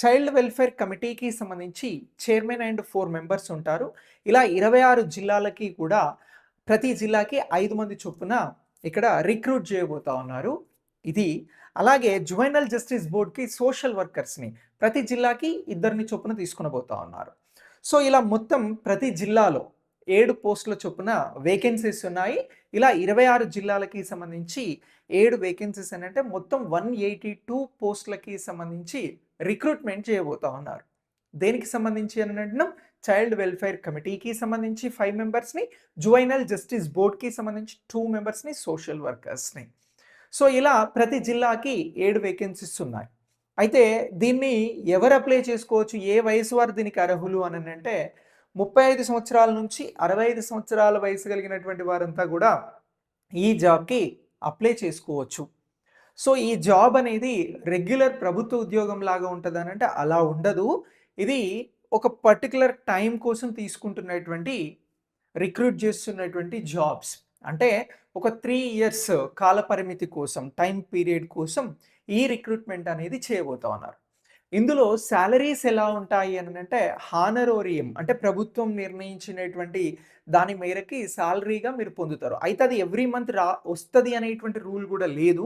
Child welfare కమిటీకి సంబంధించి chairman and four members ఉంటారు. ఇలా ఇరవై ఆరు జిల్లాలకి కూడా ప్రతి జిల్లాకి ఐదు మంది చొప్పున ఇక్కడ రిక్రూట్ చేయబోతా ఉన్నారు. ఇది అలాగే జువైనల్ జస్టిస్ బోర్డ్కి సోషల్ వర్కర్స్ని ప్రతి జిల్లాకి ఇద్దరిని చొప్పున తీసుకునబోతా ఉన్నారు. సో ఇలా మొత్తం ప్రతి జిల్లాలో ఏడు పోస్టుల చొప్పున వేకెన్సీస్ ఉన్నాయి. ఇలా ఇరవై ఆరు జిల్లాలకి సంబంధించి ఏడు వేకెన్సీస్ అని అంటే మొత్తం వన్ ఎయిటీ టూ పోస్టులకి సంబంధించి రిక్రూట్మెంట్ చేయబోతా ఉన్నారు. దేనికి సంబంధించి అని అంటున్నాం? చైల్డ్ వెల్ఫేర్ కమిటీకి సంబంధించి ఫైవ్ మెంబర్స్ని జువైనల్ జస్టిస్ బోర్డ్కి సంబంధించి టూ మెంబర్స్ని సోషల్ వర్కర్స్ని. సో ఇలా ప్రతి జిల్లాకి ఏడు వేకెన్సీస్ ఉన్నాయి. అయితే దీన్ని ఎవరు అప్లై చేసుకోవచ్చు? ఏ వయసు వారు దీనికి అర్హులు అని అంటే ముప్పై ఐదు సంవత్సరాల నుంచి అరవై ఐదు సంవత్సరాల వయసు కలిగినటువంటి వారంతా కూడా ఈ జాబ్కి అప్లై చేసుకోవచ్చు. సో ఈ జాబ్ అనేది రెగ్యులర్ ప్రభుత్వ ఉద్యోగం లాగా ఉంటుంది అని అంటే అలా ఉండదు. ఇది ఒక పర్టికులర్ టైం కోసం తీసుకుంటున్నటువంటి రిక్రూట్ చేస్తున్నటువంటి జాబ్స్. అంటే ఒక త్రీ ఇయర్స్ కాల పరిమితి కోసం టైం పీరియడ్ కోసం ఈ రిక్రూట్మెంట్ అనేది చేయబోతా ఉన్నారు ఇందులో శాలరీస్ ఎలా ఉంటాయి అని అంటే హానరోరియం అంటే ప్రభుత్వం నిర్ణయించినటువంటి దాని మేరకి శాలరీగా మీరు పొందుతారు. అయితే అది ఎవ్రీ మంత్ రా వస్తుంది అనేటువంటి రూల్ కూడా లేదు.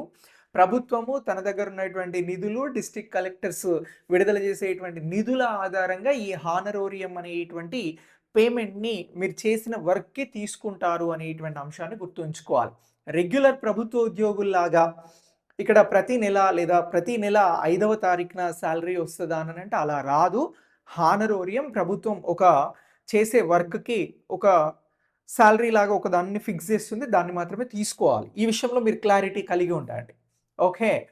ప్రభుత్వము తన దగ్గర ఉన్నటువంటి నిధులు డిస్ట్రిక్ట్ కలెక్టర్స్ విడుదల చేసేటువంటి నిధుల ఆధారంగా ఈ హానరోరియం అనేటువంటి పేమెంట్ని మీరు చేసిన వర్క్కి తీసుకుంటారు అనేటువంటి అంశాన్ని గుర్తుంచుకోవాలి. రెగ్యులర్ ప్రభుత్వ ఉద్యోగుల్లాగా ఇక్కడ ప్రతి నెల లేదా ప్రతి నెల ఐదవ తారీఖున శాలరీ వస్తుందా అని అంటే అలా రాదు. హానరోరియం ప్రభుత్వం ఒక చేసే వర్క్కి ఒక శాలరీ లాగా ఒక దాన్ని ఫిక్స్ చేస్తుంది. దాన్ని మాత్రమే తీసుకోవాలి. ఈ విషయంలో మీరు క్లారిటీ కలిగి ఉండండి Okay